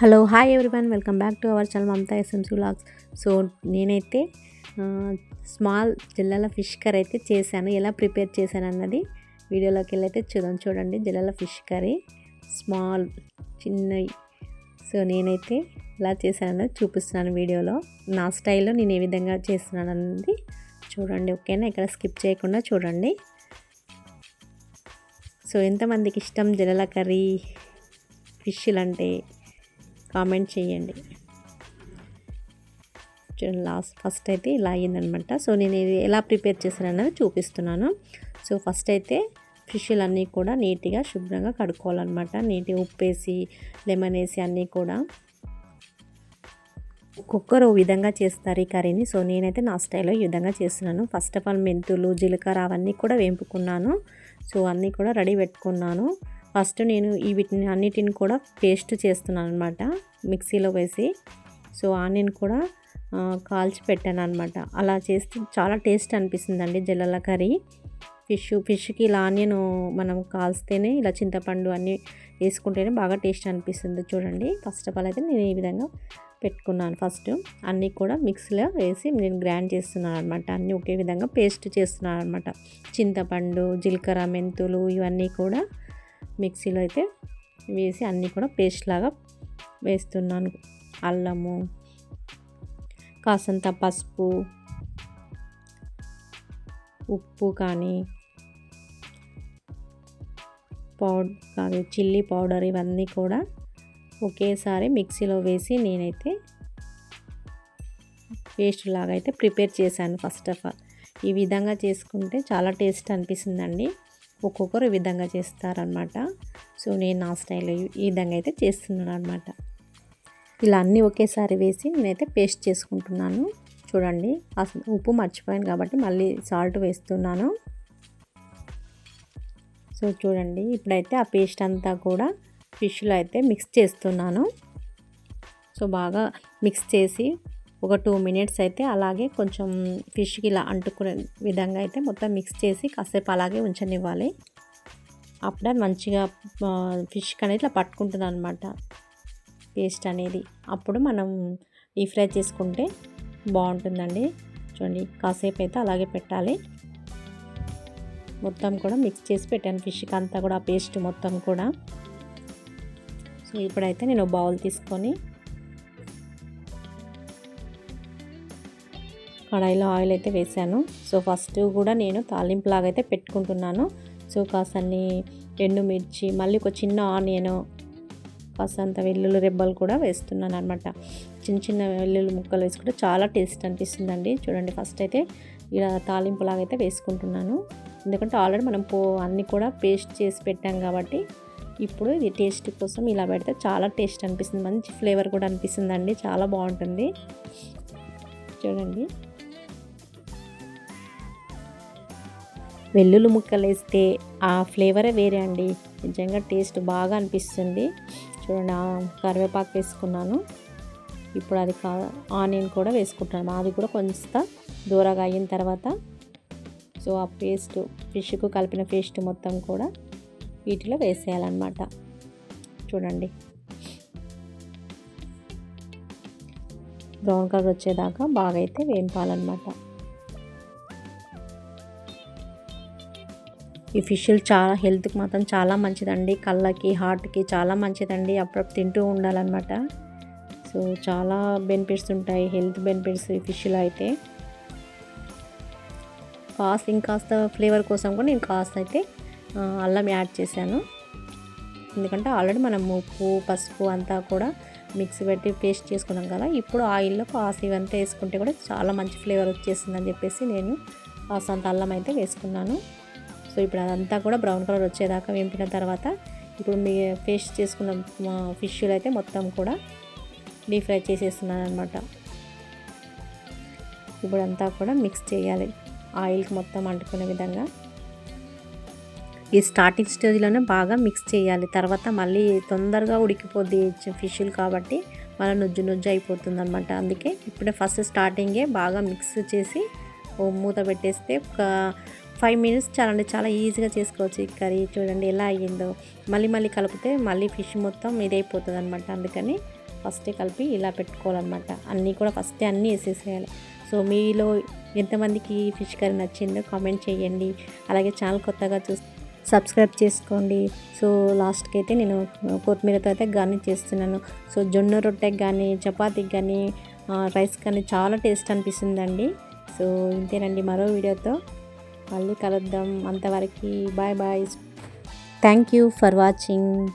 Hello hi everyone. Welcome back to our channel Mamata SMC vlogs. So నేనైతే small జిల్లల fish curry అయితే చేశాను. ఎలా ప్రిపేర్ చేశాను అన్నది వీడియోలోకి వెళ్ళి అయితే చూద్దాం. చూడండి జిల్లల ఫిష్ కర్రీ. స్మాల్ చిన్నవి సో నేనైతే ఎలా చేశానన్నది చూపిస్తున్నాను వీడియోలో. నా స్టైల్లో నేను ఏ విధంగా చేస్తున్నాను అన్నది చూడండి ఓకేనా? ఇక్కడ స్కిప్ చేయకుండా చూడండి. సో ఎంతమందికి ఇష్టం జలల కర్రీ ఫిష్లు అంటే? కామెంట్ చేయండి. చూడండి లాస్ట్ ఫస్ట్ అయితే ఇలా అయ్యిందనమాట. సో నేను ఇది ఎలా ప్రిపేర్ చేశాను అన్నది చూపిస్తున్నాను. సో ఫస్ట్ అయితే ఫిష్లు అన్నీ కూడా నీట్గా శుభ్రంగా కడుక్కోవాలన్నమాట. నీట్గా ఉప్పేసి లెమన్ వేసి అన్నీ కూడా. ఒక్కొక్కరు ఓ విధంగా చేస్తారు ఈ కర్రీని. సో నేనైతే నా స్టైల్లో ఈ విధంగా చేస్తున్నాను. ఫస్ట్ ఆఫ్ ఆల్ మెంతులు జీలకర్ర అవన్నీ కూడా వేంపుకున్నాను. సో అన్నీ కూడా రెడీ పెట్టుకున్నాను. ఫస్ట్ నేను ఈ వీటిని అన్నిటిని కూడా పేస్ట్ చేస్తున్నాను అనమాట మిక్సీలో వేసి. సో ఆనియన్ కూడా కాల్చి పెట్టాను అనమాట అలా చేస్తే చాలా టేస్ట్ అనిపిస్తుందండి జల్లల కర్రీ. ఫిష్ ఫిష్కి ఇలా ఆనియన్ మనం కాల్స్తేనే ఇలా చింతపండు అన్నీ వేసుకుంటేనే బాగా టేస్ట్ అనిపిస్తుంది చూడండి. ఫస్ట్ ఆఫ్ ఆల్ అయితే నేను ఈ విధంగా పెట్టుకున్నాను ఫస్ట్. అన్నీ కూడా మిక్సీలో వేసి నేను గ్రైండ్ చేస్తున్నాను అనమాట అన్నీ ఒకే విధంగా పేస్ట్ చేస్తున్నాను అనమాట చింతపండు జీలకర్ర మెంతులు ఇవన్నీ కూడా మిక్సీలో అయితే వేసి అన్నీ కూడా పేస్ట్ లాగా వేస్తున్నాను. అల్లము కాసంత పసుపు ఉప్పు కానీ పౌడర్ కాదు చిల్లీ పౌడర్ ఇవన్నీ కూడా ఒకేసారి మిక్సీలో వేసి నేనైతే పేస్ట్ లాగా అయితే ప్రిపేర్ చేశాను ఫస్ట్ ఆఫ్ ఆల్. ఈ విధంగా చేసుకుంటే చాలా టేస్ట్ అనిపిస్తుందండి. ఒక్కొక్కరు ఈ విధంగా చేస్తారనమాట సో నేను నా స్టైల్ ఈ విధంగా అయితే చేస్తున్నాను అనమాట ఇలా అన్నీ ఒకేసారి వేసి నేనైతే పేస్ట్ చేసుకుంటున్నాను. చూడండి అసలు ఉప్పు మర్చిపోయాను కాబట్టి మళ్ళీ సాల్ట్ వేస్తున్నాను. సో చూడండి ఇప్పుడైతే ఆ పేస్ట్ అంతా కూడా ఫిష్లో అయితే మిక్స్ చేస్తున్నాను. సో బాగా మిక్స్ చేసి ఒక టూ మినిట్స్ అయితే అలాగే కొంచెం ఫిష్కి ఇలా అంటుకునే విధంగా అయితే మొత్తం మిక్స్ చేసి కాసేపు అలాగే ఉంచనివ్వాలి. అప్పుడే మంచిగా ఫిష్కి అనేది ఇట్లా పట్టుకుంటుంది అనమాట పేస్ట్ అనేది. అప్పుడు మనం డీప్ ఫ్రై చేసుకుంటే బాగుంటుందండి. చూడండి కాసేపు అయితే అలాగే పెట్టాలి. మొత్తం కూడా మిక్స్ చేసి పెట్టాను ఫిష్కి అంతా కూడా ఆ పేస్ట్ మొత్తం కూడా. సో ఇప్పుడైతే నేను బౌల్ తీసుకొని కడాయిలో ఆయిల్ అయితే వేసాను. సో ఫస్ట్ కూడా నేను తాలింపులాగా అయితే పెట్టుకుంటున్నాను. సో కాసన్ని ఎండుమిర్చి మళ్ళీ ఒక చిన్న ఆనియన్ కాసంత వెల్లుల్లి రెబ్బలు కూడా వేస్తున్నాను అనమాట చిన్న చిన్న వెల్లుల్లి ముక్కలు వేసుకుంటే చాలా టేస్ట్ అనిపిస్తుందండి. చూడండి ఫస్ట్ అయితే ఇలా తాలింపులాగా అయితే వేసుకుంటున్నాను. ఎందుకంటే ఆల్రెడీ మనం పో అన్నీ కూడా పేస్ట్ చేసి పెట్టాం కాబట్టి ఇప్పుడు ఇది టేస్ట్ కోసం ఇలా పెడితే చాలా టేస్ట్ అనిపిస్తుంది. మంచి ఫ్లేవర్ కూడా అనిపిస్తుందండి. చాలా బాగుంటుంది. చూడండి. వెల్లుల్లి ముక్కలు వేస్తే ఆ ఫ్లేవరే వేరే అండి. నిజంగా టేస్ట్ బాగా అనిపిస్తుంది. చూడండి కరివేపాకు వేసుకున్నాను. ఇప్పుడు అది కా ఆనియన్ కూడా వేసుకుంటాను అది కూడా కొంచెం దూరగా అయిన తర్వాత. సో ఆ పేస్ట్ ఫిష్కు కలిపిన పేస్ట్ మొత్తం కూడా వీటిలో వేసేయాలన్నమాట. చూడండి. బ్రౌన్ కలర్ వచ్చేదాకా బాగా అయితే వేంపాలన్నమాట. ఈ ఫిష్లు చాలా హెల్త్కి మాత్రం చాలా మంచిదండి. కళ్ళకి హార్ట్కి చాలా మంచిదండి. అప్పుడప్పుడు తింటూ ఉండాలన్నమాట. సో చాలా బెనిఫిట్స్ ఉంటాయి. హెల్త్ బెనిఫిట్స్ ఈ ఫిష్లో అయితే. కాస్త ఇంకాస్త ఫ్లేవర్ కోసం కూడా నేను కాస్త అయితే అల్లం యాడ్ చేశాను. ఎందుకంటే ఆల్రెడీ మనం ఉప్పు పసుపు అంతా కూడా మిక్స్ పెట్టి పేస్ట్ చేసుకున్నాం కదా. ఇప్పుడు ఆయిల్లో కాస్త ఇవంతా వేసుకుంటే కూడా చాలా మంచి ఫ్లేవర్ వచ్చేసిందని చెప్పేసి నేను కాస్తంత అల్లం అయితే వేసుకున్నాను. సో ఇప్పుడు అదంతా కూడా బ్రౌన్ కలర్ వచ్చేదాకా వేంపిన తర్వాత ఇప్పుడు మీ పేస్ట్ చేసుకున్న ఫిష్లు అయితే మొత్తం కూడా డీప్ ఫ్రై చేసేస్తున్నాను అనమాట ఇప్పుడు అంతా కూడా మిక్స్ చేయాలి. ఆయిల్కి మొత్తం అంటుకునే విధంగా. ఈ స్టార్టింగ్ స్టేజ్లోనే బాగా మిక్స్ చేయాలి. తర్వాత మళ్ళీ తొందరగా ఉడికిపోద్ది ఫిష్లు కాబట్టి మళ్ళీ నుజ్జు నుజ్జు అయిపోతుంది అనమాట అందుకే ఇప్పుడే ఫస్ట్ స్టార్టింగే బాగా మిక్స్ చేసి ఓ మూత పెట్టేస్తే ఒక ఫైవ్ మినిట్స్ చాలండి చాలా ఈజీగా చేసుకోవచ్చు ఈ కర్రీ. చూడండి ఎలా అయ్యిందో. మళ్ళీ మళ్ళీ కలిపితే మళ్ళీ ఫిష్ మొత్తం ఇదైపోతుంది అనమాట అందుకని ఫస్టే కలిపి ఇలా పెట్టుకోవాలన్నమాట. అన్నీ కూడా ఫస్టే అన్నీ వేసేసేయాలి. సో మీలో ఎంతమందికి ఫిష్ కర్రీ నచ్చిందో కామెంట్ చేయండి. అలాగే ఛానల్ కొత్తగా చూ సబ్స్క్రైబ్ చేసుకోండి. సో లాస్ట్కి అయితే నేను కొత్తిమీరతో అయితే గార్నిష్ చేస్తున్నాను. సో జొన్న రొట్టెకి కానీ చపాతీకి కానీ రైస్ కానీ చాలా టేస్ట్ అనిపిస్తుందండి. సో ఇంతేనండి మరో వీడియోతో. మళ్ళీ కలుద్దాం. అంతవరకు bye bye. Thank you for watching